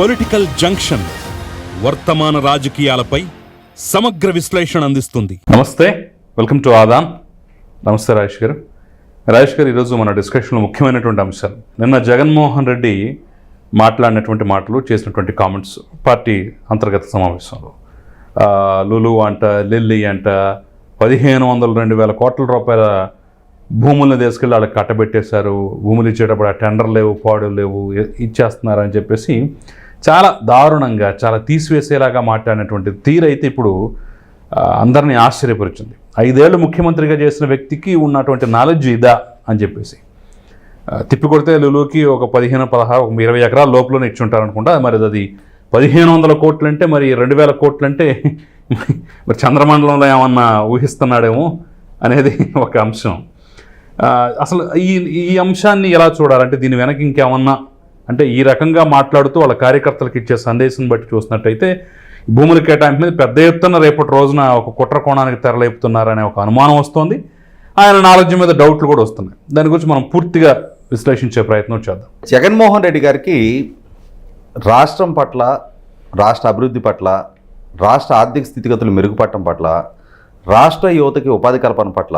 Political junction వర్తమాన రాజకీయాలపై సమగ్ర విశ్లేషణ అందిస్తుంది. నమస్తే వెల్కమ్ టు ఆదాన్. నమస్తే రాజేష్ గారు. రాజేష్ గారు ఈరోజు మన డిస్కషన్లో ముఖ్యమైనటువంటి అంశాలు నిన్న జగన్మోహన్ రెడ్డి మాట్లాడినటువంటి మాటలు చేసినటువంటి కామెంట్స్ పార్టీ అంతర్గత సమావేశంలో. లులు అంట లిల్లీ అంట పదిహేను వందల రెండు వేల కోట్ల రూపాయల భూములను తీసుకెళ్ళి వాళ్ళకి కట్టబెట్టేశారు. భూములు ఇచ్చేటప్పుడు ఆ టెండర్ లేవు పాడు లేవు ఇచ్చేస్తున్నారని ఇచ్చేస్తున్నారు అని చెప్పేసి చాలా దారుణంగా చాలా తీసివేసేలాగా మాట్లాడినటువంటి తీరైతే ఇప్పుడు అందరినీ ఆశ్చర్యపరిచింది. ఐదేళ్ళు ముఖ్యమంత్రిగా చేసిన వ్యక్తికి ఉన్నటువంటి నాలెడ్జ్ ఇదా అని చెప్పేసి. తిప్పికొడితే లులుకి ఒక పదిహేను పదహారు ఒక ఇరవై ఎకరాల లోపలనే ఇచ్చి ఉంటారనుకుంటా మరి అది పదిహేను వందల కోట్లు అంటే మరి రెండు వేల కోట్లంటే మరి చంద్రమండలంలో ఏమన్నా ఊహిస్తున్నాడేమో అనేది ఒక అంశం. అసలు ఈ ఈ అంశాన్ని ఎలా చూడాలంటే దీని వెనక ఇంకేమన్నా అంటే ఈ రకంగా మాట్లాడుతూ వాళ్ళ కార్యకర్తలకు ఇచ్చే సందేశం బట్టి చూసినట్టయితే భూముల కేటాయింపు మీద పెద్ద ఎత్తున రేపటి రోజున ఒక కుట్ర కోణానికి తెరలేపుతున్నారనే ఒక అనుమానం వస్తోంది. ఆయన నాలెడ్జ్ మీద డౌట్లు కూడా వస్తున్నాయి. దాని గురించి మనం పూర్తిగా విశ్లేషించే ప్రయత్నం చేద్దాం. జగన్మోహన్ రెడ్డి గారికి రాష్ట్రం పట్ల రాష్ట్ర అభివృద్ధి పట్ల రాష్ట్ర ఆర్థిక స్థితిగతులు మెరుగుపడటం పట్ల రాష్ట్ర యువతకి ఉపాధి కల్పన పట్ల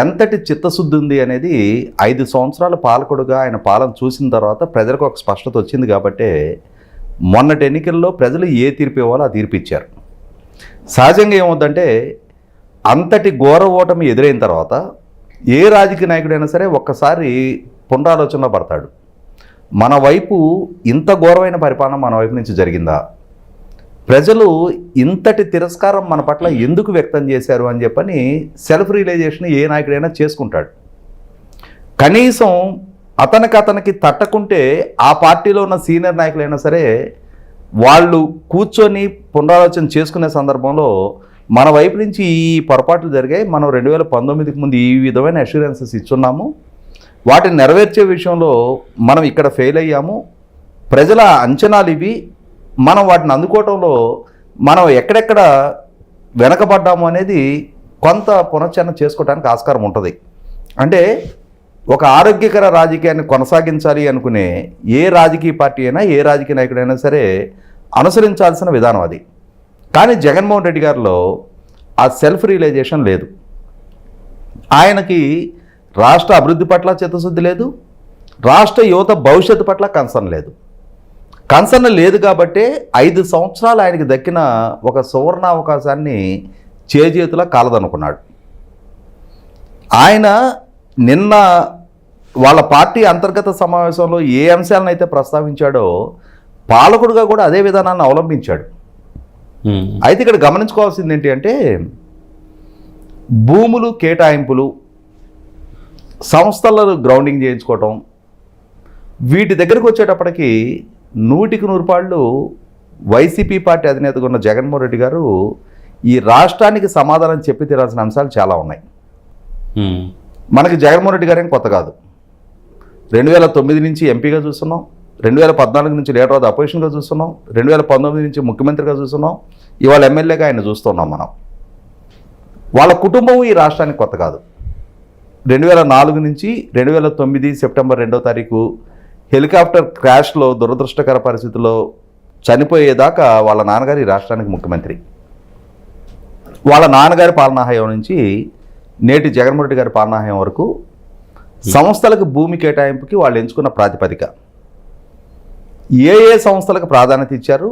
ఎంతటి చిత్తశుద్ధి ఉంది అనేది ఐదు సంవత్సరాల పాలకుడుగా ఆయన పాలన చూసిన తర్వాత ప్రజలకు ఒక స్పష్టత వచ్చింది కాబట్టే మొన్నటి ఎన్నికల్లో ప్రజలు ఏ తీర్పు ఇవ్వాలో ఆ తీర్పు ఇచ్చారు. సహజంగా ఏమవుద్దంటే అంతటి ఘోర ఓటమి ఎదురైన తర్వాత ఏ రాజకీయ నాయకుడైనా సరే ఒక్కసారి పునరాలోచనలో పడతాడు. మన వైపు ఇంత ఘోరమైన పరిపాలన మన వైపు నుంచి జరిగిందా? ప్రజలు ఇంతటి తిరస్కారం మన పట్ల ఎందుకు వ్యక్తం చేశారు అని చెప్పని సెల్ఫ్ రియలైజేషన్ ఏ నాయకుడైనా చేసుకుంటాడు. కనీసం అతనికి అతనికి తట్టకుంటే ఆ పార్టీలో ఉన్న సీనియర్ నాయకులైనా సరే వాళ్ళు కూర్చొని పునరాలోచన చేసుకునే సందర్భంలో మన వైపు నుంచి ఈ పొరపాట్లు జరిగాయి. మనం రెండు వేల పంతొమ్మిదికి ముందు ఈ విధమైన అష్యూరెన్సెస్ ఇచ్చున్నాము. వాటిని నెరవేర్చే విషయంలో మనం ఇక్కడ ఫెయిల్ అయ్యాము. ప్రజల అంచనాలు ఇవి. మనం వాటిని అందుకోవటంలో మనం ఎక్కడెక్కడ వెనకబడ్డాము అనేది కొంత పునశ్చరణ చేసుకోవడానికి ఆస్కారం ఉంటుంది. అంటే ఒక ఆరోగ్యకర రాజకీయాన్ని కొనసాగించాలి అనుకునే ఏ రాజకీయ పార్టీ అయినా ఏ రాజకీయ నాయకుడైనా సరే అనుసరించాల్సిన విధానం అది. కానీ జగన్మోహన్ రెడ్డి గారిలో ఆ సెల్ఫ్ రియలైజేషన్ లేదు. ఆయనకి రాష్ట్ర అభివృద్ధి పట్ల చిత్తశుద్ధి లేదు. రాష్ట్ర యువత భవిష్యత్తు పట్ల కన్సర్న్ లేదు. కన్సర్న్ లేదు కాబట్టే ఐదు సంవత్సరాలు ఆయనకి దక్కిన ఒక సువర్ణ అవకాశాన్ని చేజేతులా కాలదనుకున్నాడు. ఆయన నిన్న వాళ్ళ పార్టీ అంతర్గత సమావేశంలో ఏ అంశాలను అయితే ప్రస్తావించాడో పాలకుడుగా కూడా అదే విధానాన్ని అవలంబించాడు. అయితే ఇక్కడ గమనించుకోవాల్సింది ఏంటి అంటే భూములు కేటాయింపులు సంస్థలను గ్రౌండింగ్ చేయించుకోవటం వీటి దగ్గరకు వచ్చేటప్పటికి నూటికి నూరు పాళ్ళు వైసీపీ పార్టీ అధినేతగా ఉన్న జగన్మోహన్ రెడ్డి గారు ఈ రాష్ట్రానికి సమాధానం చెప్పి తీరాల్సిన అంశాలు చాలా ఉన్నాయి. మనకి జగన్మోహన్ రెడ్డి గారేం కొత్త కాదు. రెండు వేల తొమ్మిది నుంచి ఎంపీగా చూస్తున్నాం. రెండు వేల పద్నాలుగు నుంచి లీడర్ ఆఫ్ ద అపోజిషన్గా చూస్తున్నాం. రెండు వేల పంతొమ్మిది నుంచి ముఖ్యమంత్రిగా చూస్తున్నాం. ఇవాళ ఎమ్మెల్యేగా ఆయన చూస్తున్నాం మనం. వాళ్ళ కుటుంబం ఈ రాష్ట్రానికి కొత్త కాదు. రెండు వేల నాలుగు నుంచి రెండు వేల తొమ్మిది సెప్టెంబర్ రెండో తారీఖు హెలికాప్టర్ క్రాష్లో దురదృష్టకర పరిస్థితుల్లో చనిపోయేదాకా వాళ్ళ నాన్నగారు ఈ రాష్ట్రానికి ముఖ్యమంత్రి. వాళ్ళ నాన్నగారి పాలనాహయం నుంచి నేటి జగన్మోహన్ రెడ్డి గారి పాలనాహయం వరకు సంస్థలకు భూమి కేటాయింపుకి వాళ్ళు ఎంచుకున్న ప్రాతిపదిక. ఏ ఏ సంస్థలకు ప్రాధాన్యత ఇచ్చారు?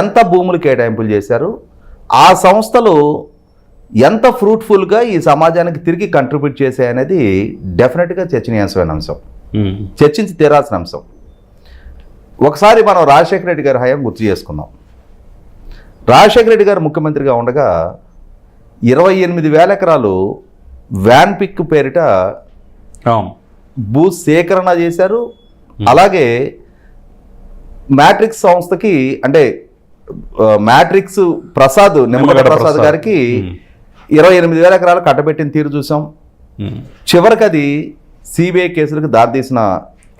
ఎంత భూములు కేటాయింపులు చేశారు? ఆ సంస్థలు ఎంత ఫ్రూట్ఫుల్గా ఈ సమాజానికి తిరిగి కంట్రిబ్యూట్ చేశాయనేది డెఫినెట్గా చర్చనీయాంశమైన అంశం. చర్చించి తీరాల్సిన అంశం. ఒకసారి మనం రాజశేఖర రెడ్డి గారి హయాం గుర్తు చేసుకుందాం. రాజశేఖర రెడ్డి గారు ముఖ్యమంత్రిగా ఉండగా ఇరవై ఎనిమిది వేల ఎకరాలు వ్యాన్ పిక్ పేరిట భూ సేకరణ చేశారు. అలాగే మ్యాట్రిక్స్ సంస్థకి అంటే మ్యాట్రిక్స్ ప్రసాద్ నిమ్మగడ్డ ప్రసాద్. గారికి మ్మ్. ఇరవై ఎనిమిది వేల ఎకరాలు కట్టబెట్టిన తీరు చూసాం. చివరికి అది సిబిఐ కేసులకు దారితీసిన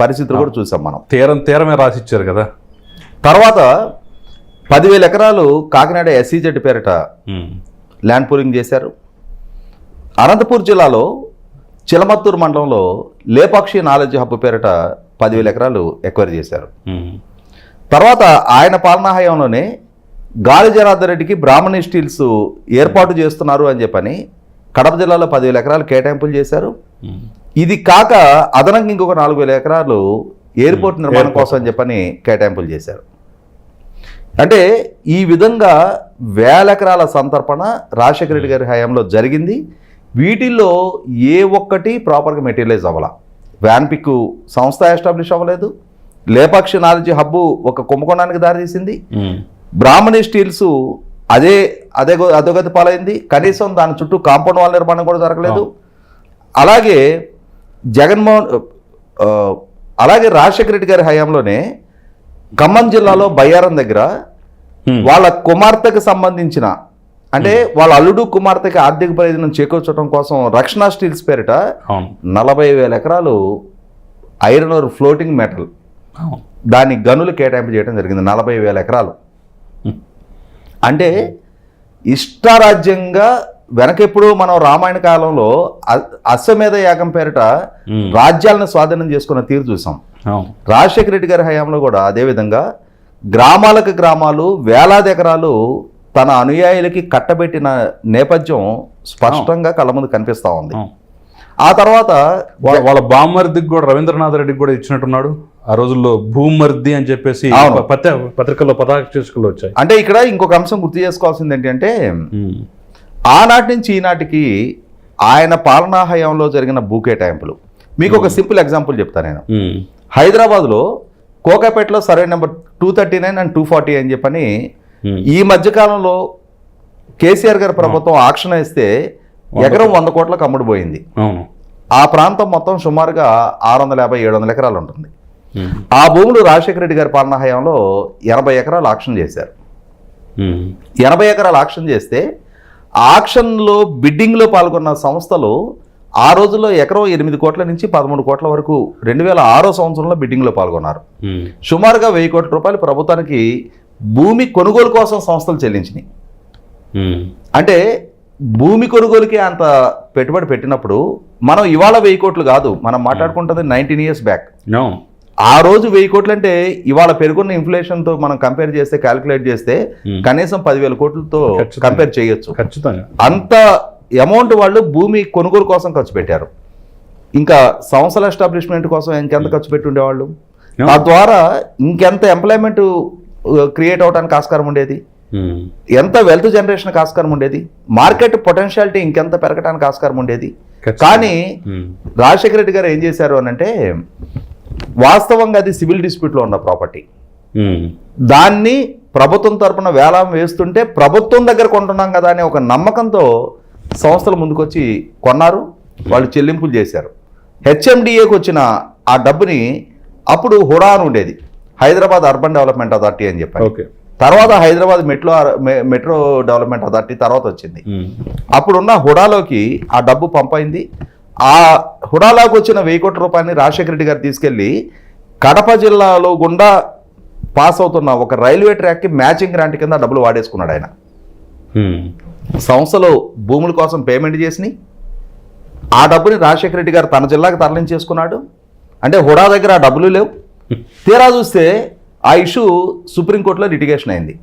పరిస్థితులు కూడా చూసాం మనం. తీరం తీరమే రాసిచ్చారు కదా. తర్వాత పదివేల ఎకరాలు కాకినాడ ఎస్సీజెడ్ పేరిట ల్యాండ్ పూలింగ్ చేశారు. అనంతపూర్ జిల్లాలో చిలమత్తూరు మండలంలో లేపాక్షి నాలెడ్జ్ హబ్ పేరిట పదివేల ఎకరాలు ఎక్వైర్ చేశారు. తర్వాత ఆయన పాలనా హయాంలోనే గాలి జనార్దన్ రెడ్డికి బ్రాహ్మణి స్టీల్స్ ఏర్పాటు చేస్తున్నారు అని చెప్పని కడప జిల్లాలో పదివేల ఎకరాలు కేటాయింపులు చేశారు. ఇది కాక అదనంగా ఇంకొక నాలుగు వేల ఎకరాలు ఎయిర్పోర్ట్ నిర్మాణం. కోసం అని చెప్పని కేటాయింపులు చేశారు. అంటే ఈ విధంగా వేల ఎకరాల సంతర్పణ రాజశేఖర రెడ్డి గారి హయాంలో జరిగింది. వీటిల్లో ఏ ఒక్కటి ప్రాపర్గా మెటీరియలైజ్ అవ్వాల. వ్యాన్పిక్ సంస్థ ఎస్టాబ్లిష్ అవ్వలేదు. లేపాక్షి నాలెడ్జ్ హబ్బు ఒక కుంభకోణానికి దారితీసింది. బ్రాహ్మణి స్టీల్స్ అదే అదే అధోగతి పాలైంది. కనీసం దాని చుట్టూ కాంపౌండ్ వాల్ నిర్మాణం కూడా జరగలేదు. అలాగే జగన్మోహన్ అలాగే రాజశేఖర రెడ్డి గారి హయాంలోనే ఖమ్మం జిల్లాలో బయ్యారం దగ్గర. వాళ్ళ కుమార్తెకు సంబంధించిన అంటే వాళ్ళ అల్లుడు కుమార్తెకి ఆర్థిక ప్రయోజనం చేకూర్చడం కోసం రక్షణ స్టీల్స్ పేరిట నలభై వేల ఎకరాలు ఐరన్ ఓర్ ఫ్లోటింగ్ మెటల్ దాని గనులు కేటాయింపు చేయడం జరిగింది నలభై వేల ఎకరాలు. అంటే ఇష్టారాజ్యంగా వెనకెప్పుడు మనం రామాయణ కాలంలో అశ్వమేధ యాగం పేరిట. రాజ్యాలను స్వాధీనం చేసుకున్న తీరు చూసాం. రాజశేఖర రెడ్డి గారి హయాంలో కూడా అదేవిధంగా గ్రామాలకు గ్రామాలు వేలాది ఎకరాలు తన అనుయాయులకి కట్టబెట్టిన నేపథ్యం స్పష్టంగా కళ్ళ ముందు కనిపిస్తా ఉంది. ఆ తర్వాత వాళ్ళ బామ్మర్దికి కూడా రవీంద్రనాథ్ రెడ్డికి కూడా ఇచ్చినట్టున్నాడు. ఆ రోజుల్లో భూమర్ది అని చెప్పేసి పత్రికల్లో పతాక శీర్షికలు వచ్చాయి. అంటే ఇక్కడ ఇంకొక అంశం గుర్తు చేసుకోవాల్సింది ఏంటంటే. ఆనాటి నుంచి ఈనాటికి ఆయన పాలనా హయాంలో జరిగిన భూ కేటాయింపులు మీకు ఒక సింపుల్ ఎగ్జాంపుల్ చెప్తాను నేను. ఉమ్. హైదరాబాద్లో కోకాపేటలో survey number two thirty nine and two forty అని చెప్పని ఉమ్. ఈ మధ్యకాలంలో కేసీఆర్ గారి ప్రభుత్వం ఆక్షన్ వేస్తే ఎకరం వంద కోట్లకు అమ్ముడుపోయింది. ఆ ప్రాంతం మొత్తం సుమారుగా ఆరు వందల యాభై ఏడు వందల ఎకరాలు ఉంటుంది. ఆ భూములు రాజశేఖర రెడ్డి గారి పాలనా హయాంలో ఎనభై ఎకరాలు ఆక్షన్ చేశారు. ఎనభై ఎకరాలు ఆక్షన్ చేస్తే ఆక్షన్లో బిడ్డింగ్లో పాల్గొన్న సంస్థలు ఆ రోజుల్లో ఎకరం ఎనిమిది కోట్ల నుంచి పదమూడు కోట్ల వరకు రెండు వేల ఆరో సంవత్సరంలో బిడ్డింగ్లో పాల్గొన్నారు. సుమారుగా వెయ్యి కోట్ల రూపాయలు ప్రభుత్వానికి భూమి కొనుగోలు కోసం సంస్థలు చెల్లించినాయి. అంటే భూమి కొనుగోలుకి అంత పెట్టుబడి పెట్టినప్పుడు మనం ఇవాళ వెయ్యి కోట్లు కాదు మనం మాట్లాడుకుంటుంది నైన్టీన్ ఇయర్స్ బ్యాక్. ఆ రోజు వెయ్యి కోట్లు అంటే ఇవాళ పెరుగున్న ఇన్ఫ్లేషన్తో మనం కంపేర్ చేస్తే క్యాలిక్యులేట్ చేస్తే. కనీసం పదివేల కోట్లతో. కంపేర్ చేయొచ్చు ఖచ్చితంగా అంత అమౌంట్ వాళ్ళు భూమి కొనుగోలు కోసం ఖర్చు పెట్టారు ఇంకా సంస్థల ఎస్టాబ్లిష్మెంట్ కోసం ఇంకెంత ఖర్చు పెట్టి ఉండేవాళ్ళు. తద్వారా ఇంకెంత ఎంప్లాయ్మెంట్ క్రియేట్ అవడానికి ఆస్కారం ఉండేది. ఎంత వెల్త్ జనరేషన్కి ఆస్కారం ఉండేది మార్కెట్ పొటెన్షియాలిటీ ఇంకెంత పెరగడానికి ఆస్కారం ఉండేది. కానీ. రాజశేఖర రెడ్డి గారు ఏం చేశారు అని అంటే వాస్తవంగా అది సివిల్ డిస్ప్యూట్లో ఉన్న ప్రాపర్టీ. దాన్ని ప్రభుత్వం తరపున వేలం వేస్తుంటే ప్రభుత్వం దగ్గర కొంటున్నాం కదా అనే ఒక నమ్మకంతో సంస్థలు ముందుకొచ్చి కొన్నారు వాళ్ళు చెల్లింపులు చేశారు. హెచ్ఎండిఏకి వచ్చిన ఆ డబ్బుని అప్పుడు హుడా అని ఉండేది. హైదరాబాద్ అర్బన్ డెవలప్మెంట్ అథారిటీ అని చెప్పారు. ఓకే. తర్వాత Hyderabad metro metro development authority తర్వాత వచ్చింది. అప్పుడున్న హుడాలోకి ఆ డబ్బు పంపైంది. ఆ హుడాలోకి వచ్చిన వెయ్యి కోట్ల రూపాయలని రాజశేఖర రెడ్డి గారు తీసుకెళ్ళి కడప జిల్లాలో గుండా పాస్ అవుతున్న ఒక రైల్వే ట్రాక్కి మ్యాచింగ్ గ్రాంట్ కింద డబ్బులు వాడేసుకున్నాడు ఆయన. సంస్థలు భూముల కోసం పేమెంట్ చేసినాయి ఆ డబ్బుని రాజశేఖర రెడ్డి గారు తన జిల్లాకు తరలించేసుకున్నాడు. అంటే హుడా దగ్గర ఆ డబ్బులు లేవు. తీరా చూస్తే ఆ ఇష్యూ సుప్రీంకోర్టులో లిటిగేషన్ అయింది.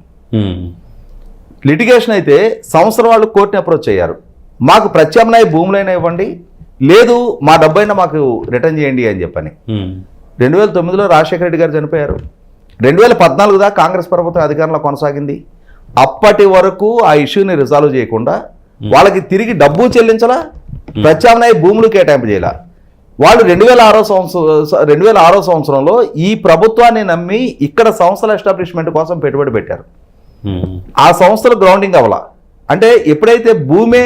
లిటిగేషన్ అయితే సంవత్సరం వాళ్ళు కోర్టుని అప్రోచ్ అయ్యారు. మాకు ప్రత్యామ్నాయ భూములైనా ఇవ్వండి లేదు మా డబ్బైనా మాకు రిటర్న్ చేయండి అని చెప్పని. రెండు వేల తొమ్మిదిలో రాజశేఖర రెడ్డి గారు చనిపోయారు. రెండు వేల పద్నాలుగు దాకా కాంగ్రెస్ ప్రభుత్వం అధికారంలో కొనసాగింది. అప్పటి వరకు ఆ ఇష్యూని రిజాల్వ్ చేయకుండా వాళ్ళకి తిరిగి డబ్బు చెల్లించలా ప్రత్యామ్నాయ భూములు కేటాయింపు చేయాల. వాళ్ళు రెండు వేల ఆరో సంవత్సరం రెండు వేల ఆరో సంవత్సరంలో ఈ ప్రభుత్వాన్ని నమ్మి ఇక్కడ సంస్థల ఎస్టాబ్లిష్మెంట్ కోసం పెట్టుబడి పెట్టారు. ఆ సంస్థలు గ్రౌండింగ్ అవ్వాల. అంటే ఎప్పుడైతే భూమే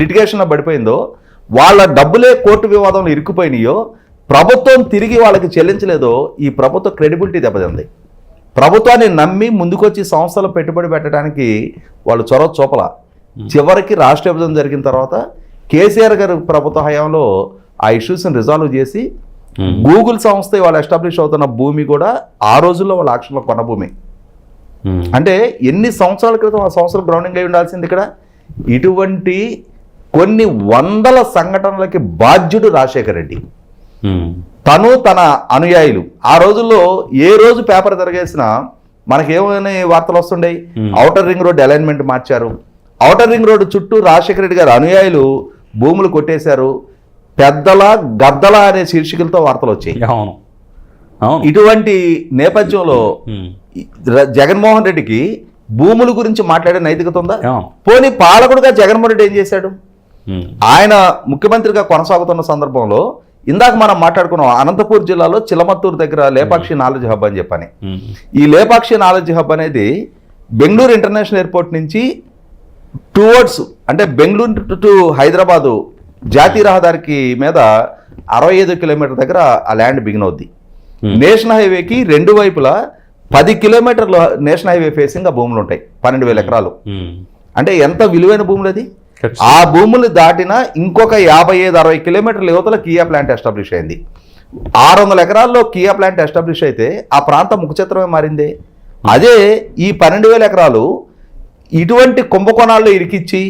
లిటిగేషన్లో పడిపోయిందో వాళ్ళ డబ్బులే కోర్టు వివాదంలో ఇరుక్కుపోయినాయో ప్రభుత్వం తిరిగి వాళ్ళకి చెల్లించలేదో ఈ ప్రభుత్వ క్రెడిబిలిటీ దెబ్బతింది. ప్రభుత్వాన్ని నమ్మి ముందుకొచ్చి సంస్థలు పెట్టుబడి పెట్టడానికి వాళ్ళు చొరవ చూపల. చివరికి రాష్ట్ర విభజన జరిగిన తర్వాత కేసీఆర్ గారి ప్రభుత్వ హయాంలో ఆ ఇష్యూస్ని రిజాల్వ్ చేసి. గూగుల్ సంస్థ వాళ్ళు ఎస్టాబ్లిష్ అవుతున్న భూమి కూడా ఆ రోజుల్లో వాళ్ళ ఆక్షన్లో కొన్న భూమి. అంటే ఎన్ని సంవత్సరాల క్రితం ఆ సంవత్సరం గ్రౌండింగ్ అయి ఉండాల్సింది ఇక్కడ? ఇటువంటి కొన్ని వందల సంఘటనలకి బాధ్యుడు రాజశేఖర రెడ్డి. తను తన అనుయాయులు. ఆ రోజుల్లో ఏ రోజు పేపర్ తిరగేసినా మనకేమైనా వార్తలు వస్తుండేవి ఔటర్ రింగ్ రోడ్ అలైన్మెంట్ మార్చారు. ఔటర్ రింగ్ రోడ్డు చుట్టూ రాజశేఖర రెడ్డి గారి అనుయాయులు భూములు కొట్టేశారు. పెద్దల గద్దల అనే శీర్షికలతో వార్తలు వచ్చాయి. అవును. ఇటువంటి నేపథ్యంలో జగన్మోహన్ రెడ్డికి భూముల గురించి మాట్లాడే నైతికత ఉందా? పోనీ పాలకుడుగా జగన్మోహన్ రెడ్డి ఏం చేశాడు. ఆయన ముఖ్యమంత్రిగా కొనసాగుతున్న సందర్భంలో ఇందాక మనం మాట్లాడుకున్నాం అనంతపూర్ జిల్లాలో చిలమత్తూరు దగ్గర లేపాక్షి నాలెడ్జ్ హబ్ అని చెప్పని ఉమ్. ఈ లేపాక్షి నాలెడ్జ్ హబ్ అనేది బెంగళూరు ఇంటర్నేషనల్ ఎయిర్పోర్ట్ నుంచి టువర్డ్స్ అంటే బెంగళూరు టు హైదరాబాదు జాతీయ రహదారికి మీద అరవై ఐదు కిలోమీటర్ దగ్గర ఆ ల్యాండ్ బిగిన్ అవుద్ది Hmm. నేషనల్ హైవేకి రెండు వైపులా పది కిలోమీటర్ల నేషనల్ హైవే ఫేసింగ్ ఆ భూములు ఉంటాయి పన్నెండు వేల ఎకరాలు. అంటే ఎంత విలువైన భూములు అది. ఆ భూములు దాటిన ఇంకొక యాభై ఐదు అరవై కిలోమీటర్ల యువతల కియా ప్లాంట్ ఎస్టాబ్లిష్ అయింది. ఆరు వందల ఎకరాల్లో కియా ప్లాంట్ ఎస్టాబ్లిష్ అయితే ఆ ప్రాంతం ముఖచిత్రమే మారింది. అదే ఈ పన్నెండు వేల ఎకరాలు ఇటువంటి కుంభకోణాల్లో ఇరికిచ్చి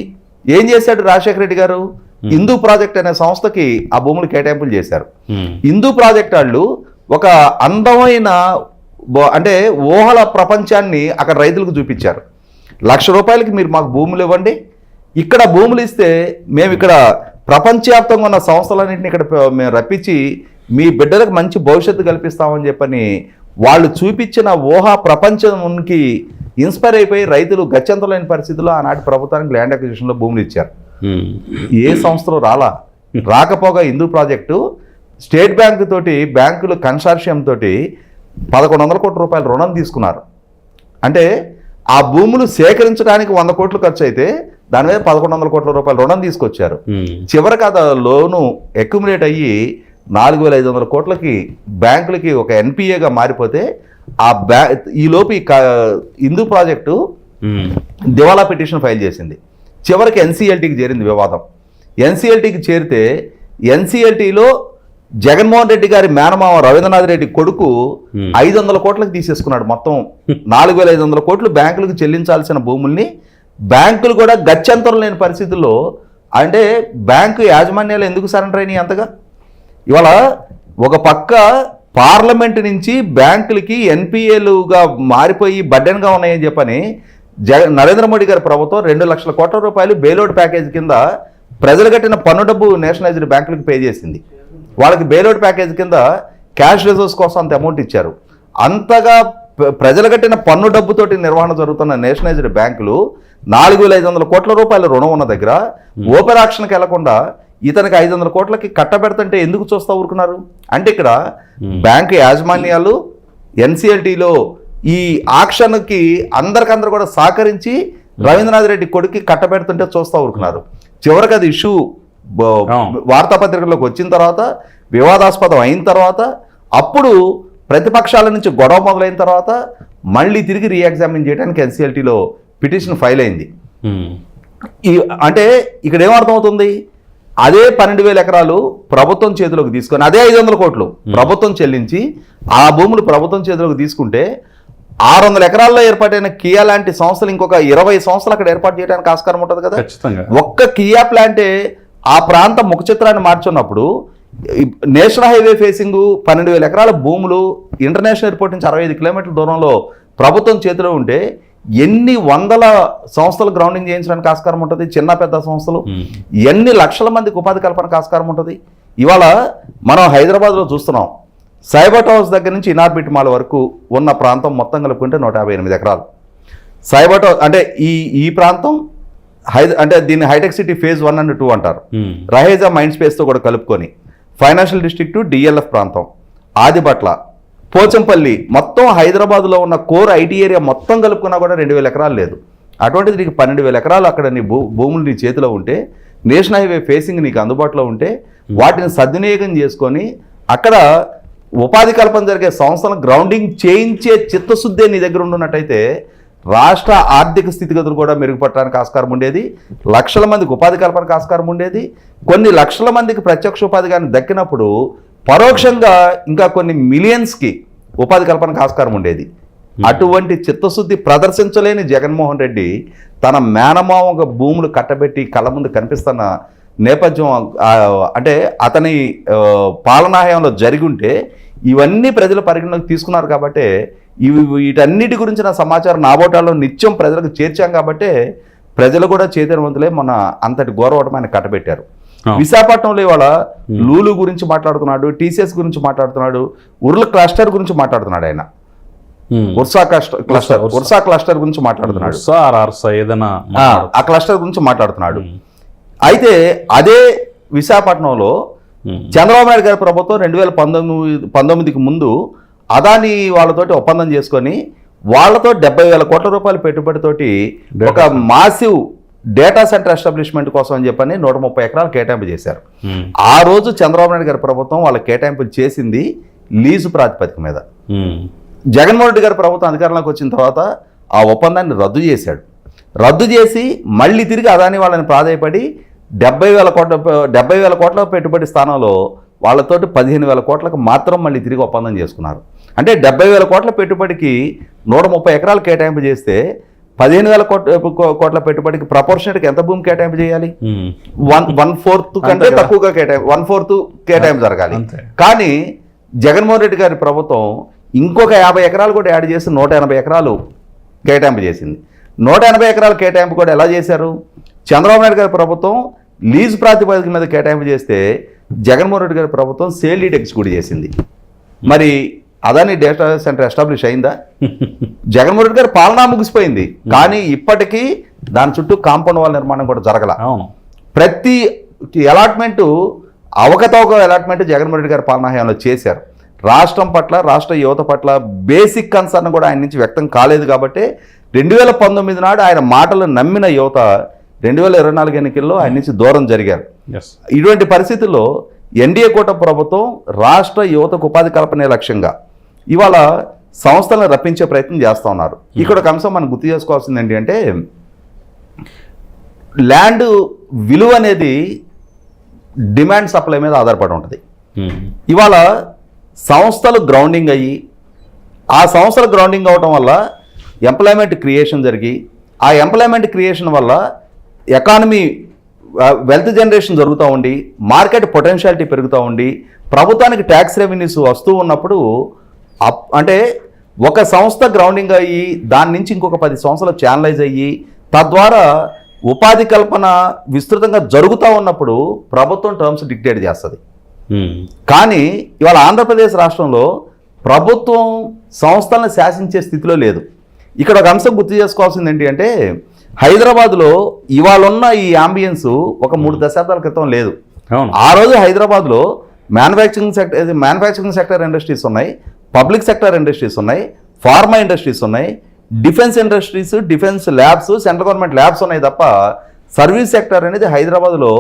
ఏం చేశాడు రాజశేఖర రెడ్డి గారు? హిందూ ప్రాజెక్ట్ అనే సంస్థకి ఆ భూములు కేటాయింపులు చేశారు. హిందూ ప్రాజెక్ట్ వాళ్ళు ఒక అందమైన అంటే ఊహల ప్రపంచాన్ని అక్కడ రైతులకు చూపించారు. లక్ష రూపాయలకి మీరు మాకు భూములు ఇవ్వండి ఇక్కడ భూములు ఇస్తే మేము ఇక్కడ ప్రపంచవ్యాప్తంగా ఉన్న సంస్థలన్నింటినీ ఇక్కడ మేము రప్పించి మీ బిడ్డలకు మంచి భవిష్యత్తు కల్పిస్తామని చెప్పని వాళ్ళు చూపించిన ఊహా ప్రపంచానికి ఇన్స్పైర్ అయిపోయి రైతులు గత్యంతరలేని పరిస్థితుల్లో ఆనాటి ప్రభుత్వానికి ల్యాండ్ అక్విజిషన్లో భూములు ఇచ్చారు. ఉమ్. ఏ సంస్థలు రాలా? రాకపోగా హిందూ ప్రాజెక్టు స్టేట్ బ్యాంక్ తోటి బ్యాంకులు కన్సార్షియం తోటి పదకొండు వందల కోట్ల రూపాయల రుణం తీసుకున్నారు. అంటే ఆ భూములు సేకరించడానికి వంద కోట్లు ఖర్చు అయితే దాని మీద పదకొండు వందల కోట్ల రూపాయల రుణం తీసుకొచ్చారు. చివరికి అది లోను అక్యుములేట్ అయ్యి నాలుగు వేల ఐదు వందల కోట్లకి బ్యాంకులకి ఒక ఎన్పిఏగా మారిపోతే ఆ బ్యా ఈలోపు హిందూ ప్రాజెక్టు. దివాలా పిటిషన్ ఫైల్ చేసింది చివరికి ఎన్సీఎల్టీకి చేరింది వివాదం ఎన్సీఎల్టీకి చేరితే ఎన్సీఎల్టీలో జగన్మోహన్ రెడ్డి గారి మేనమామ రవీంద్రనాథ్ రెడ్డి కొడుకు. ఐదు వందల కోట్లకు తీసేసుకున్నాడు మొత్తం నాలుగు వేల ఐదు వందల కోట్లు బ్యాంకులకు చెల్లించాల్సిన భూముల్ని బ్యాంకులు కూడా గత్యంతరం లేని పరిస్థితుల్లో అంటే బ్యాంకు యాజమాన్యాలు ఎందుకు సరెండర్ అయినాయి అంతగా? ఇవాళ ఒక పక్క పార్లమెంట్ నుంచి బ్యాంకులకి ఎన్పిఏలుగా మారిపోయి బడ్డెన్గా ఉన్నాయని చెప్పని జగ నరేంద్ర మోడీ గారి ప్రభుత్వం రెండు లక్షల కోట్ల రూపాయలు బెయిలౌట్ ప్యాకేజ్ కింద ప్రజలు కట్టిన పన్ను డబ్బు నేషనలైజ్డ్ బ్యాంకులకు పే చేసింది. వాళ్ళకి బెయిలౌట్ ప్యాకేజ్ కింద క్యాష్ రిజర్వ్స్ కోసం అంత అమౌంట్ ఇచ్చారు. అంతగా ప్రజలు కట్టిన పన్ను డబ్బుతోటి నిర్వహణ జరుగుతున్న నేషనలైజ్డ్ బ్యాంకులు నాలుగు వేల ఐదు వందల కోట్ల రూపాయల రుణం ఉన్న దగ్గర ఓపెన్ ఆక్షన్కి వెళ్ళకుండా ఇతనికి ఐదు వందల కోట్లకి కట్టబెడుతుంటే ఎందుకు చూస్తా ఊరుకున్నారు? అంటే ఇక్కడ బ్యాంకు యాజమాన్యాలు ఎన్సిఎల్టీలో ఈ ఆక్షన్కి అందరికందరూ కూడా సహకరించి రవీంద్రనాథ్ రెడ్డి కొడుక్కి కట్టబెడుతుంటే చూస్తా ఊరుకున్నారు. చివరికి అది ఇష్యూ. వార్తాపత్రికల్లోకి వచ్చిన తర్వాత వివాదాస్పదం అయిన తర్వాత అప్పుడు ప్రతిపక్షాల నుంచి గొడవ మొదలైన తర్వాత మళ్ళీ తిరిగి రీఎగ్జామిన్ చేయడానికి ఎన్సీఎల్టీలో పిటిషన్ ఫైల్ అయింది. ఈ అంటే ఇక్కడ ఏమర్థమవుతుంది అదే పన్నెండు వేల ఎకరాలు ప్రభుత్వం చేతిలోకి తీసుకొని అదే ఐదు వందల కోట్లు ప్రభుత్వం చెల్లించి ఆ భూములు ప్రభుత్వం చేతిలోకి తీసుకుంటే ఆరు వందల ఎకరాల్లో ఏర్పాటైన కియా లాంటి సంస్థలు ఇంకొక ఇరవై సంస్థలు అక్కడ ఏర్పాటు చేయడానికి ఆస్కారం ఉంటుంది కదా? ఒక్క కియా ప్లాంటే ఆ ప్రాంత ముఖ చిత్రాన్ని మార్చున్నప్పుడు నేషనల్ హైవే ఫేసింగ్ పన్నెండు వేల ఎకరాల భూములు ఇంటర్నేషనల్ ఎయిర్పోర్ట్ నుంచి అరవై ఐదు కిలోమీటర్ల దూరంలో ప్రభుత్వం చేతిలో ఉంటే ఎన్ని వందల సంస్థలు గ్రౌండింగ్ చేయించడానికి ఆస్కారం ఉంటుంది? చిన్న పెద్ద సంస్థలు. ఎన్ని లక్షల మందికి ఉపాధి కల్పనకు ఆస్కారం ఉంటుంది? ఇవాళ మనం హైదరాబాద్లో చూస్తున్నాం. సైబర్ హౌస్ దగ్గర నుంచి ఇనార్బిట్ మాల్ వరకు ఉన్న ప్రాంతం మొత్తం కలుపుకుంటే నూట యాభై ఎనిమిది ఎకరాలు. సైబర్ హౌస్ అంటే ఈ ఈ ప్రాంతం హైద అంటే దీన్ని hitech city phase one and two అంటారు. రహేజా మైండ్ స్పేస్తో కూడా కలుపుకొని ఫైనాన్షియల్ డిస్ట్రిక్ట్ డిఎల్ఎఫ్ ప్రాంతం. ఆదిబట్ల పోచంపల్లి మొత్తం హైదరాబాద్లో ఉన్న కోర్ ఐటీ ఏరియా మొత్తం కలుపుకున్నా కూడా రెండు వేల ఎకరాలు లేదు. అటువంటిది నీకు పన్నెండు వేల ఎకరాలు అక్కడ నీ భూ భూములు నీ చేతిలో ఉంటే నేషనల్ హైవే ఫేసింగ్ నీకు అందుబాటులో ఉంటే వాటిని సద్వినియోగం చేసుకొని అక్కడ ఉపాధి కల్పన జరిగే సంస్థలను గ్రౌండింగ్ చేయించే చిత్తశుద్ధే నీ దగ్గర ఉండున్నట్టయితే రాష్ట్ర ఆర్థిక స్థితిగతులు కూడా మెరుగుపడడానికి ఆస్కారం ఉండేది. లక్షల మందికి ఉపాధి కల్పనకు ఆస్కారం ఉండేది. కొన్ని లక్షల మందికి ప్రత్యక్ష ఉపాధి కానీ దక్కినప్పుడు పరోక్షంగా ఇంకా కొన్ని మిలియన్స్కి ఉపాధి కల్పనకు ఆస్కారం ఉండేది అటువంటి చిత్తశుద్ధి ప్రదర్శించలేని జగన్మోహన్ రెడ్డి తన మేనమామగా భూములు కట్టబెట్టి కళ్ళ ముందు కనిపిస్తున్న నేపథ్యం అంటే అతని ఆ, పాలనాహయంలో జరిగి ఉంటే ఇవన్నీ ప్రజల పరిగణలోకి తీసుకున్నారు కాబట్టే ఇవి వీటన్నిటి గురించిన సమాచారం నాబోటాలో నిత్యం ప్రజలకు చేర్చాం కాబట్టే ప్రజలు కూడా చైతన్యవంతులే మన అంతటి గౌరవటమైన కట్టబెట్టారు అవును. విశాఖపట్నంలో ఇవాళ లూలు గురించి మాట్లాడుతున్నాడు టీసీఎస్ గురించి మాట్లాడుతున్నాడు ఉర్ల క్లస్టర్ గురించి మాట్లాడుతున్నాడు ఆయన. Ursa cluster Ursa. గురించి మాట్లాడుతున్నాడు. ఆ, క్లస్టర్ గురించి మాట్లాడుతున్నాడు. అయితే అదే విశాఖపట్నంలో. చంద్రబాబు నాయుడు గారి ప్రభుత్వం రెండు వేల పంతొమ్మిది పంతొమ్మిదికి ముందు అదాని వాళ్ళతోటి ఒప్పందం చేసుకొని వాళ్ళతో డెబ్బై వేల కోట్ల రూపాయల పెట్టుబడితోటి ఒక మాసివ్ డేటా సెంటర్ ఎస్టాబ్లిష్మెంట్ కోసం అని చెప్పని నూట ముప్పై ఎకరాలు కేటాయింపు చేశారు. ఆ రోజు చంద్రబాబు నాయుడు గారి ప్రభుత్వం వాళ్ళ కేటాయింపులు చేసింది లీజు ప్రాతిపదిక మీద. జగన్మోహన్ రెడ్డి గారి ప్రభుత్వం అధికారంలోకి వచ్చిన తర్వాత ఆ ఒప్పందాన్ని రద్దు చేశాడు రద్దు చేసి మళ్ళీ తిరిగి అదాని వాళ్ళని ప్రాధాయపడి డెబ్బై వేల కోట్ల డెబ్బై వేల కోట్ల పెట్టుబడి స్థానంలో వాళ్ళతోటి పదిహేను వేల కోట్లకు మాత్రం మళ్ళీ తిరిగి ఒప్పందం చేసుకున్నారు అంటే డెబ్బై వేల కోట్ల పెట్టుబడికి నూట ముప్పై ఎకరాలు కేటాయింపు చేస్తే పదిహేను వేల కోట్ల కోట్ల పెట్టుబడికి ప్రపోర్షనేట్కి ఎంత భూమి కేటాయింపు చేయాలి. వన్ వన్ ఫోర్త్ కంటే. తక్కువగా కేటాయింపు వన్ ఫోర్త్ కేటాయింపు జరగాలి. కానీ జగన్మోహన్ రెడ్డి గారి ప్రభుత్వం ఇంకొక యాభై ఎకరాలు కూడా యాడ్ చేసి నూట ఎనభై ఎకరాలు కేటాయింపు చేసింది నూట ఎనభై ఎకరాల కేటాయింపు కూడా ఎలా చేశారు చంద్రబాబు నాయుడు గారి ప్రభుత్వం లీజ్ ప్రాతిపదిక మీద కేటాయింపు చేస్తే జగన్మోహన్ రెడ్డి గారి ప్రభుత్వం సేల్ డీడ్ ఎగ్జిక్యూట్ చేసింది మరి అదాని డేటా సెంటర్ ఎస్టాబ్లిష్ అయిందా? జగన్మోహన్ రెడ్డి గారి పాలన ముగిసిపోయింది. కానీ ఇప్పటికీ దాని చుట్టూ కాంపౌండ్ వాల్ నిర్మాణం కూడా జరగల. ప్రతి అలాట్మెంటు అవకతవక అలాట్మెంట్ జగన్మోహన్ రెడ్డి గారి పాలనా హయాంలో చేశారు. రాష్ట్రం పట్ల రాష్ట్ర యువత పట్ల బేసిక్ కన్సర్న్ కూడా ఆయన నుంచి వ్యక్తం కాలేదు కాబట్టి రెండు వేల పంతొమ్మిది నాడు ఆయన మాటలు నమ్మిన యువత రెండు వేల ఇరవై నాలుగు ఎన్నికల్లో ఆయన నుంచి దూరం జరిగారు. ఇటువంటి పరిస్థితుల్లో ఎన్డీఏ కూట ప్రభుత్వం రాష్ట్ర యువతకు ఉపాధి కల్పనే లక్ష్యంగా ఇవాళ సంస్థలను రప్పించే ప్రయత్నం చేస్తూ ఉన్నారు. ఇక్కడ ఒక అంశం మనం గుర్తు చేసుకోవాల్సింది ఏంటి అంటే ల్యాండ్ విలువ అనేది డిమాండ్ సప్లై మీద ఆధారపడి ఉంటుంది. ఇవాళ సంస్థలు గ్రౌండింగ్ అయ్యి ఆ సంస్థలు గ్రౌండింగ్ అవటం వల్ల ఎంప్లాయ్మెంట్ క్రియేషన్ జరిగి ఆ ఎంప్లాయ్మెంట్ క్రియేషన్ వల్ల ఎకానమీ వెల్త్ జనరేషన్ జరుగుతూ ఉండి మార్కెట్ పొటెన్షియాలిటీ పెరుగుతూ ఉండి ప్రభుత్వానికి ట్యాక్స్ రెవెన్యూస్ వస్తూ ఉన్నప్పుడు అప్ అంటే ఒక సంస్థ గ్రౌండింగ్ అయ్యి దాని నుంచి ఇంకొక పది సంస్థలు ఛానలైజ్ అయ్యి తద్వారా ఉపాధి కల్పన విస్తృతంగా జరుగుతూ ఉన్నప్పుడు ప్రభుత్వం టర్మ్స్ డిక్టేట్ చేస్తుంది. కానీ ఇవాళ ఆంధ్రప్రదేశ్ రాష్ట్రంలో ప్రభుత్వం సంస్థలను శాసించే స్థితిలో లేదు. ఇక్కడ ఒక అంశం గుర్తు చేసుకోవాల్సింది ఏంటి అంటే హైదరాబాద్లో ఇవాళ ఉన్న ఈ అంబియన్స్ ఒక మూడు దశాబ్దాల క్రితం లేదు. ఆ రోజు హైదరాబాద్లో manufacturing sector manufacturing sector industries ఉన్నాయి. పబ్లిక్ సెక్టర్ ఇండస్ట్రీస్ ఉన్నాయి ఫార్మా ఇండస్ట్రీస్ ఉన్నాయి defence industries defence labs central government labs ఉన్నాయి తప్ప సర్వీస్ సెక్టర్ అనేది హైదరాబాద్లో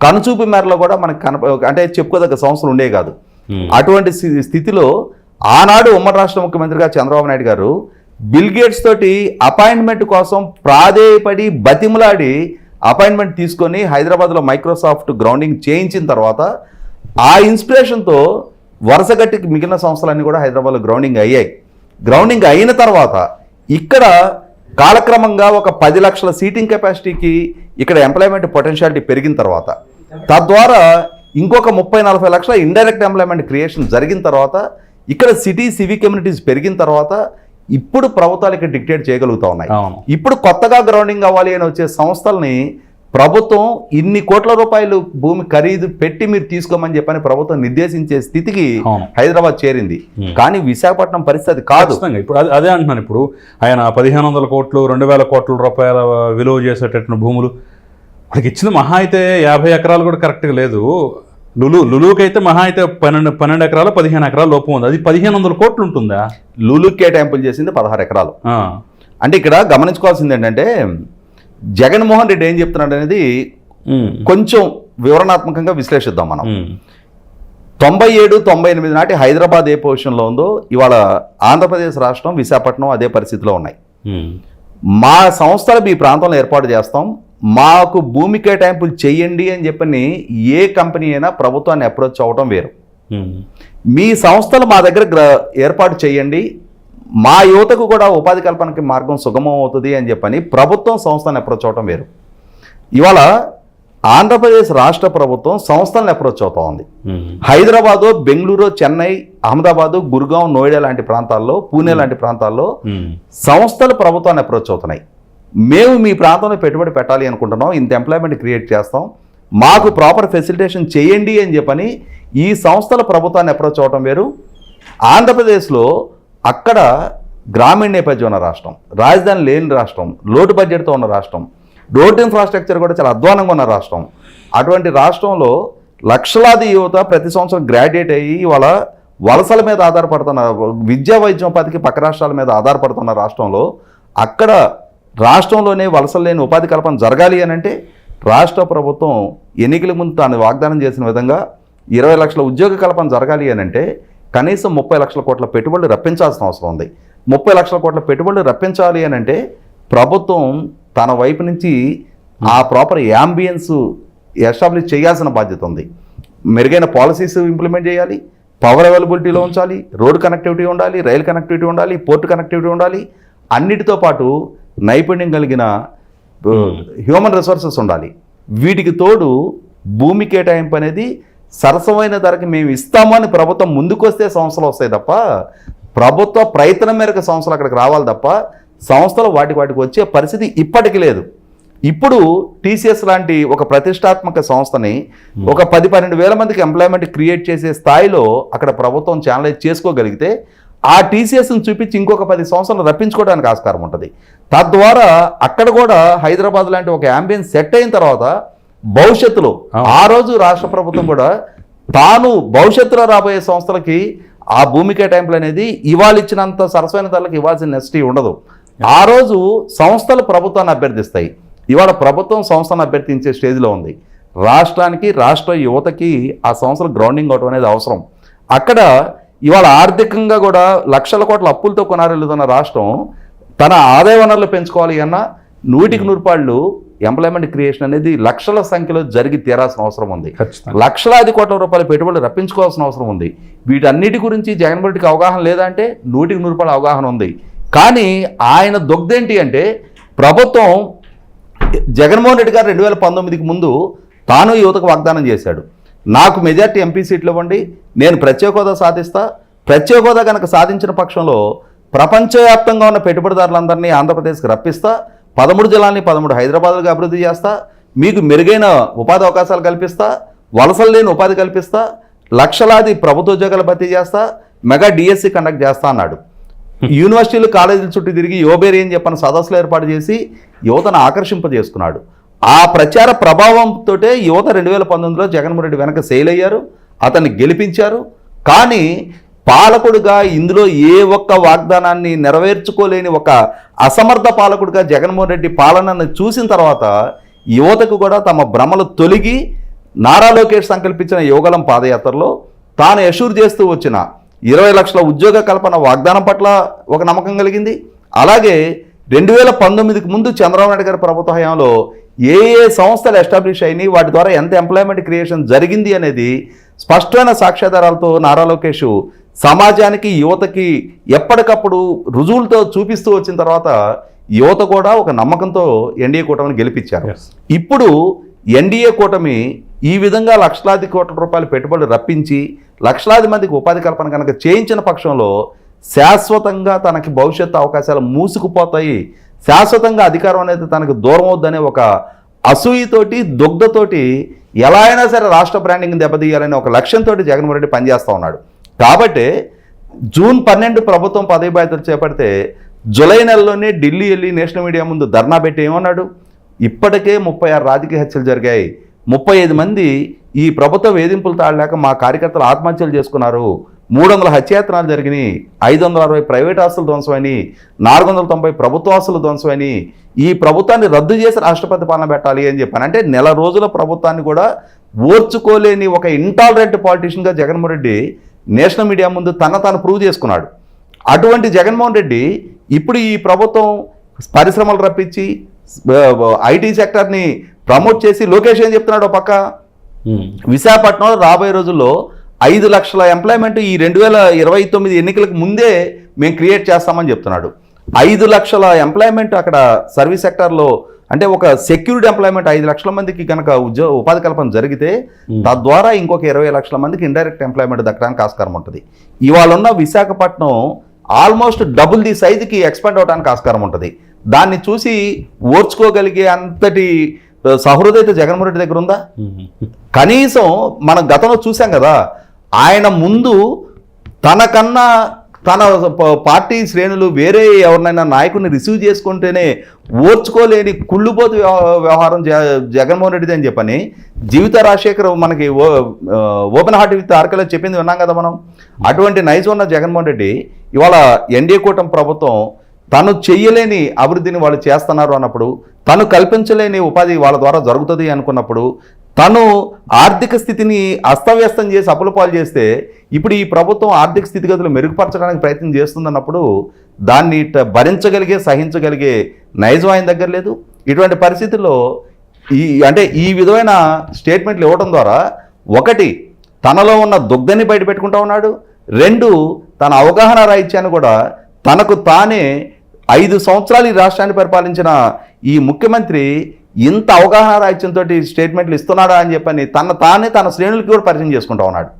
కనుచూపు మేరలో కూడా మనకి కనప అంటే చెప్పుకోదగ్గ సంస్థలు ఉండేవి కాదు Hmm. అటువంటి స్థి- స్థితిలో ఆనాడు ఉమ్మడి రాష్ట్ర ముఖ్యమంత్రిగా చంద్రబాబు నాయుడు గారు బిల్ గేట్స్ తోటి అపాయింట్మెంట్ కోసం ప్రాధేయపడి బతిమలాడి అపాయింట్మెంట్ తీసుకొని హైదరాబాద్లో మైక్రోసాఫ్ట్ గ్రౌండింగ్ చేయించిన తర్వాత ఆ ఇన్స్పిరేషన్తో వరుసగట్టి మిగిలిన సంస్థలన్నీ కూడా హైదరాబాద్లో గ్రౌండింగ్ అయ్యాయి గ్రౌండింగ్ అయిన తర్వాత ఇక్కడ కాలక్రమంగా ఒక పది లక్షల సీటింగ్ కెపాసిటీకి ఇక్కడ ఎంప్లాయ్మెంట్ పొటెన్షియాలిటీ పెరిగిన తర్వాత తద్వారా ఇంకొక ముప్పై నలభై లక్షల ఇండైరెక్ట్ ఎంప్లాయ్మెంట్ క్రియేషన్ జరిగిన తర్వాత ఇక్కడ సిటీ సివిక్ కమ్యూనిటీస్ పెరిగిన తర్వాత ఇప్పుడు ప్రభుత్వాలు ఇక్కడ డిక్టేట్ చేయగలుగుతా ఉన్నాయి. ఇప్పుడు కొత్తగా గ్రౌండింగ్ అవ్వాలి అని వచ్చే సంస్థల్ని ప్రభుత్వం ఇన్ని కోట్ల రూపాయలు భూమి ఖరీదు పెట్టి మీరు తీసుకోమని చెప్పని ప్రభుత్వం నిర్దేశించే స్థితికి. హైదరాబాద్ చేరింది. కానీ విశాఖపట్నం పరిస్థితి కాదు. ఇప్పుడు అదే అదే అంటున్నాను. ఇప్పుడు ఆయన పదిహేను వందల కోట్లు రెండు వేల కోట్ల రూపాయల విలువ చేసేటటువంటి భూములు. వాళ్ళకి ఇచ్చిన మహా అయితే యాభై ఎకరాలు కూడా కరెక్ట్గా లేదు. లులు లులుకి అయితే మహా అయితే పన్నెండు పన్నెండు ఎకరాలు పదిహేను ఎకరాలు లోపం ఉంది. అది పదిహేను వందల కోట్లు ఉంటుందా? లూలు కేటాయింపులు చేసింది పదహారు ఎకరాలు. అంటే ఇక్కడ గమనించుకోవాల్సింది ఏంటంటే జగన్మోహన్ రెడ్డి ఏం చెప్తున్నాడు అనేది కొంచెం వివరణాత్మకంగా విశ్లేషిద్దాం మనం. తొంభై ఏడు తొంభై ఎనిమిది నాటి హైదరాబాద్ ఏ పొజిషన్లో ఉందో ఇవాళ ఆంధ్రప్రదేశ్ రాష్ట్రం విశాఖపట్నం అదే పరిస్థితిలో ఉన్నాయి. మా సంస్థలు మీ ప్రాంతంలో ఏర్పాటు చేస్తాం. మాకు భూమి కేటాయింపులు చేయండి అని చెప్పని ఏ కంపెనీ అయినా ప్రభుత్వాన్ని అప్రోచ్ అవ్వటం వేరు. మీ సంస్థలు మా దగ్గర గ్ర- ఏర్పాటు చేయండి. మా యువతకు కూడా ఉపాధి కల్పనకి మార్గం సుగమం అవుతుంది అని చెప్పని ప్రభుత్వం సంస్థను అప్రోచ్ అవటం వేరు. ఇవాళ ఆంధ్రప్రదేశ్ రాష్ట్ర ప్రభుత్వం సంస్థలను అప్రోచ్ అవుతా ఉంది. హైదరాబాదు బెంగళూరు చెన్నై అహ్మదాబాదు గురుగాం నోయిడా లాంటి ప్రాంతాల్లో పూణే లాంటి ప్రాంతాల్లో సంస్థలు ప్రభుత్వాన్ని అప్రోచ్ అవుతున్నాయి. మేము మీ ప్రాంతంలో పెట్టుబడి పెట్టాలి అనుకుంటున్నాం ఇంత ఎంప్లాయ్మెంట్ క్రియేట్ చేస్తాం మాకు ప్రాపర్ ఫెసిలిటేషన్ చేయండి అని చెప్పని ఈ సంస్థల ప్రభుత్వాన్ని అప్రోచ్ అవటం వేరు. ఆంధ్రప్రదేశ్లో అక్కడ గ్రామీణ నేపథ్యం ఉన్న రాష్ట్రం రాజధాని లేని రాష్ట్రం లోటు బడ్జెట్తో ఉన్న రాష్ట్రం రోడ్ ఇన్ఫ్రాస్ట్రక్చర్ కూడా చాలా అధ్వానంగా ఉన్న రాష్ట్రం. అటువంటి రాష్ట్రంలో లక్షలాది యువత ప్రతి సంవత్సరం గ్రాడ్యుయేట్ అయ్యి వాళ్ళ వలసల మీద ఆధారపడుతున్న విద్యా వైద్యోపాధికి పక్క రాష్ట్రాల మీద ఆధారపడుతున్న రాష్ట్రంలో అక్కడ రాష్ట్రంలోనే వలసలు లేని ఉపాధి కల్పన జరగాలి అని అంటే రాష్ట్ర ప్రభుత్వం ఎన్నికల ముందు తాను వాగ్దానం చేసిన విధంగా ఇరవై లక్షల ఉద్యోగ కల్పన జరగాలి అని అంటే కనీసం ముప్పై లక్షల కోట్ల పెట్టుబడులు రప్పించాల్సిన అవసరం ఉంది. ముప్పై లక్షల కోట్ల పెట్టుబడులు రప్పించాలి అని అంటే ప్రభుత్వం తన వైపు నుంచి ఆ ప్రాపర్ యాంబియన్స్ ఎస్టాబ్లిష్ చేయాల్సిన బాధ్యత ఉంది. మెరుగైన పాలసీస్ ఇంప్లిమెంట్ చేయాలి. పవర్ అవైలబిలిటీలో ఉంచాలి. రోడ్ కనెక్టివిటీ ఉండాలి రైల్ కనెక్టివిటీ ఉండాలి పోర్ట్ కనెక్టివిటీ ఉండాలి. అన్నిటితో పాటు నైపుణ్యం కలిగిన హ్యూమన్ రిసోర్సెస్ ఉండాలి. వీటికి తోడు భూమి కేటాయింపు అనేది సరసమైన ధరకి మేము ఇస్తామని ప్రభుత్వం ముందుకొస్తే సంస్థలు వస్తాయి తప్ప ప్రభుత్వ ప్రయత్నం మేరకు సంస్థలు అక్కడికి రావాలి తప్ప సంస్థలు వాటికి వాటికి వచ్చే పరిస్థితి ఇప్పటికీ లేదు. ఇప్పుడు టీసీఎస్ లాంటి ఒక ప్రతిష్టాత్మక సంస్థని ఒక పది పన్నెండు వేల మందికి ఎంప్లాయ్మెంట్ క్రియేట్ చేసే స్థాయిలో అక్కడ ప్రభుత్వం ఛానలైజ్ చేసుకోగలిగితే ఆ టీసీఎస్ని చూపించి ఇంకొక పది సంవత్సరాలు రప్పించుకోవడానికి ఆస్కారం ఉంటుంది. తద్వారా అక్కడ కూడా హైదరాబాద్ లాంటి ఒక అంబియన్స్ సెట్ అయిన తర్వాత భవిష్యత్తులో ఆ రోజు రాష్ట్ర ప్రభుత్వం కూడా తాను భవిష్యత్తులో రాబోయే సంస్థలకి ఆ భూమి కేటాయింపులు అనేది ఇవాళ ఇచ్చినంత సరసమైన ధరలకు ఇవ్వాల్సిన నెస్టీ ఉండదు. ఆ రోజు సంస్థలు ప్రభుత్వాన్ని అభ్యర్థిస్తాయి. ఇవాళ ప్రభుత్వం సంస్థను అభ్యర్థించే స్టేజ్లో ఉంది. రాష్ట్రానికి రాష్ట్ర యువతకి ఆ సంస్థలు గ్రౌండింగ్ అవడం అనేది అవసరం. అక్కడ ఇవాళ ఆర్థికంగా కూడా లక్షల కోట్ల అప్పులతో కొనారెళ్తున్న రాష్ట్రం తన ఆదాయ వనరులు పెంచుకోవాలి అన్నా నూటికి నూరుపాళ్ళు ఎంప్లాయ్మెంట్ క్రియేషన్ అనేది లక్షల సంఖ్యలో జరిగి తీరాల్సిన అవసరం ఉంది. లక్షలాది కోట్ల రూపాయల పెట్టుబడులు రప్పించుకోవాల్సిన అవసరం ఉంది. వీటన్నిటి గురించి జగన్మోహన్ రెడ్డికి అవగాహన లేదంటే నూటికి నూరు రూపాయల అవగాహన ఉంది. కానీ ఆయన దొగ్దేంటి అంటే ప్రభుత్వం జగన్మోహన్ రెడ్డి గారు రెండు వేల పంతొమ్మిదికి ముందు తాను యువతకు వాగ్దానం చేశాడు. నాకు మెజార్టీ ఎంపీ సీట్లు ఇవ్వండి నేను ప్రత్యేక హోదా సాధిస్తా. ప్రత్యేక హోదా కనుక సాధించిన పక్షంలో ప్రపంచవ్యాప్తంగా ఉన్న పెట్టుబడిదారులందరినీ ఆంధ్రప్రదేశ్కి రప్పిస్తా. పదమూడు జిల్లాలని పదమూడు హైదరాబాద్గా అభివృద్ధి చేస్తా మీకు మెరుగైన ఉపాధి అవకాశాలు కల్పిస్తా వలసలు లేని ఉపాధి కల్పిస్తా లక్షలాది ప్రభుత్వ ఉద్యోగాలు భర్తీ చేస్తా మెగా డిఎస్సి కండక్ట్ చేస్తా అన్నాడు. యూనివర్సిటీలు కాలేజీల చుట్టూ తిరిగి యువబేరి అని చెప్పని సదస్సులు ఏర్పాటు చేసి యువతను ఆకర్షింపజేసుకున్నాడు. ఆ ప్రచార ప్రభావంతో యువత రెండు వేల పంతొమ్మిదిలో జగన్మోహన్ రెడ్డి వెనక సెయిల్ అయ్యారు అతన్ని గెలిపించారు. కానీ పాలకుడుగా ఇందులో ఏ ఒక్క వాగ్దానాన్ని నెరవేర్చుకోలేని ఒక అసమర్థ పాలకుడుగా జగన్మోహన్ రెడ్డి పాలనను చూసిన తర్వాత యువతకు కూడా తమ భ్రమలు తొలగి నారా లోకేష్ సంకల్పించిన యువగలం పాదయాత్రలో తాను అష్యూర్ చేస్తూ వచ్చిన ఇరవై లక్షల ఉద్యోగ కల్పన వాగ్దానం పట్ల ఒక నమ్మకం కలిగింది. అలాగే రెండు వేల పంతొమ్మిదికి ముందు చంద్రబాబు నాయుడు గారి ప్రభుత్వ హయాంలో ఏ ఏ సంస్థలు ఎస్టాబ్లిష్ అయినాయి వాటి ద్వారా ఎంత ఎంప్లాయ్మెంట్ క్రియేషన్ జరిగింది అనేది స్పష్టమైన సాక్ష్యాధారాలతో నారా లోకేష్ సమాజానికి యువతకి ఎప్పటికప్పుడు రుజువులతో చూపిస్తూ వచ్చిన తర్వాత యువత కూడా ఒక నమ్మకంతో ఎన్డీఏ కూటమిని గెలిపించారు. ఇప్పుడు ఎన్డీఏ కూటమి ఈ విధంగా లక్షలాది కోట్ల రూపాయల పెట్టుబడులు రప్పించి లక్షలాది మందికి ఉపాధి కల్పన కనుక చేయించిన పక్షంలో శాశ్వతంగా తనకి భవిష్యత్తు అవకాశాలు మూసుకుపోతాయి. శాశ్వతంగా అధికారం అనేది తనకు దూరం అవుద్దనే ఒక అసూయతోటి దుగ్ధతోటి ఎలా అయినా సరే రాష్ట్ర బ్రాండింగ్ దెబ్బతీయాలనే ఒక లక్ష్యంతో జగన్మోహన్ రెడ్డి పనిచేస్తూ ఉన్నాడు. కాబట్టి జూన్ పన్నెండు ప్రభుత్వం పదవి బాధ్యతలు చేపడితే జూలై నెలలోనే ఢిల్లీ వెళ్ళి నేషనల్ మీడియా ముందు ధర్నా పెట్టి ఏమన్నాడు? ఇప్పటికే ముప్పై ఆరు రాజకీయ హత్యలు జరిగాయి. ముప్పై ఐదు మంది ఈ ప్రభుత్వ వేధింపులు తాళలేక మా కార్యకర్తలు ఆత్మహత్యలు చేసుకున్నారు. మూడు వందల హత్యాయత్నాలు జరిగినాయి. ఐదు వందల అరవై ప్రైవేట్ ఆస్తులు ధ్వంసమని నాలుగు వందల తొంభై ప్రభుత్వ ఆస్తులు ధ్వంసమని ఈ ప్రభుత్వాన్ని రద్దు చేసి రాష్ట్రపతి పాలన పెట్టాలి అని చెప్పాను. అంటే నెల రోజుల ప్రభుత్వాన్ని కూడా ఓర్చుకోలేని ఒక ఇంటాలరెంట్ పాలిటీషియన్గా జగన్మోహన్ రెడ్డి నేషనల్ మీడియా ముందు తన తాను ప్రూవ్ చేసుకున్నాడు. అటువంటి జగన్మోహన్ రెడ్డి ఇప్పుడు ఈ ప్రభుత్వం పరిశ్రమలు రప్పించి ఐటీ సెక్టర్ని ప్రమోట్ చేసి లోకేష్ ఏం చెప్తున్నాడు పక్క? విశాఖపట్నంలో రాబోయే రోజుల్లో ఐదు లక్షల ఎంప్లాయ్మెంట్ ఈ రెండు వేల ఇరవై తొమ్మిది ఎన్నికలకు ముందే మేము క్రియేట్ చేస్తామని చెప్తున్నాడు. ఐదు లక్షల ఎంప్లాయ్మెంట్ అక్కడ సర్వీస్ సెక్టార్లో అంటే ఒక సెక్యూరిటీ ఎంప్లాయ్మెంట్ ఐదు లక్షల మందికి కనుక ఉద్యోగ ఉపాధి కల్పన జరిగితే తద్వారా ఇంకొక ఇరవై లక్షల మందికి ఇండైరెక్ట్ ఎంప్లాయ్మెంట్ దక్కడానికి ఆస్కారం ఉంటుంది. ఇవాళ ఉన్న విశాఖపట్నం ఆల్మోస్ట్ డబుల్ ది సైజుకి ఎక్స్పాండ్ అవడానికి ఆస్కారం ఉంటుంది. దాన్ని చూసి ఓర్చుకోగలిగే అంతటి సహృదయత జగన్మోహన్ రెడ్డి దగ్గర ఉందా? కనీసం మనం గతంలో చూసాం కదా ఆయన ముందు తనకన్నా తన పార్టీ శ్రేణులు వేరే ఎవరినైనా నాయకుడిని రిసీవ్ చేసుకుంటేనే ఓర్చుకోలేని కుళ్ళుపోతు వ్యవహారం జ- జగన్మోహన్ రెడ్డిది అని చెప్పని జీవిత రాజశేఖర్ మనకి ఓ- ఓపెన్ హార్ట్ విత్ ఆర్కలో చెప్పింది విన్నాం కదా మనం. అటువంటి నైజ్ ఉన్న జగన్మోహన్ రెడ్డి ఇవాళ ఎన్డీఏ కూటమి ప్రభుత్వం తను చెయ్యలేని అభివృద్ధిని వాళ్ళు చేస్తున్నారు అన్నప్పుడు తను కల్పించలేని ఉపాధి వాళ్ళ ద్వారా జరుగుతుంది అనుకున్నప్పుడు తను ఆర్థిక స్థితిని అస్తవ్యస్తం చేసి అప్పుల పాలు చేస్తే ఇప్పుడు ఈ ప్రభుత్వం ఆర్థిక స్థితిగతులు మెరుగుపరచడానికి ప్రయత్నం చేస్తుందన్నప్పుడు దాన్ని భరించగలిగే సహించగలిగే నైజం ఆయన దగ్గర లేదు. ఇటువంటి పరిస్థితుల్లో ఈ అంటే ఈ విధమైన స్టేట్మెంట్లు ఇవ్వడం ద్వారా ఒకటి తనలో ఉన్న దుగ్ధని బయట పెట్టుకుంటా ఉన్నాడు. రెండు తన అవగాహన రాహిత్యాన్ని కూడా తనకు తానే ఐదు సంవత్సరాలు ఈ రాష్ట్రాన్ని పరిపాలించిన ఈ ముఖ్యమంత్రి ఇంత అవగాహన రాహిత్యంతో స్టేట్మెంట్లు ఇస్తున్నాడా అని చెప్పని తన తానే తన శ్రేణులకి కూడా పరిచయం చేసుకుంటా ఉన్నాడు.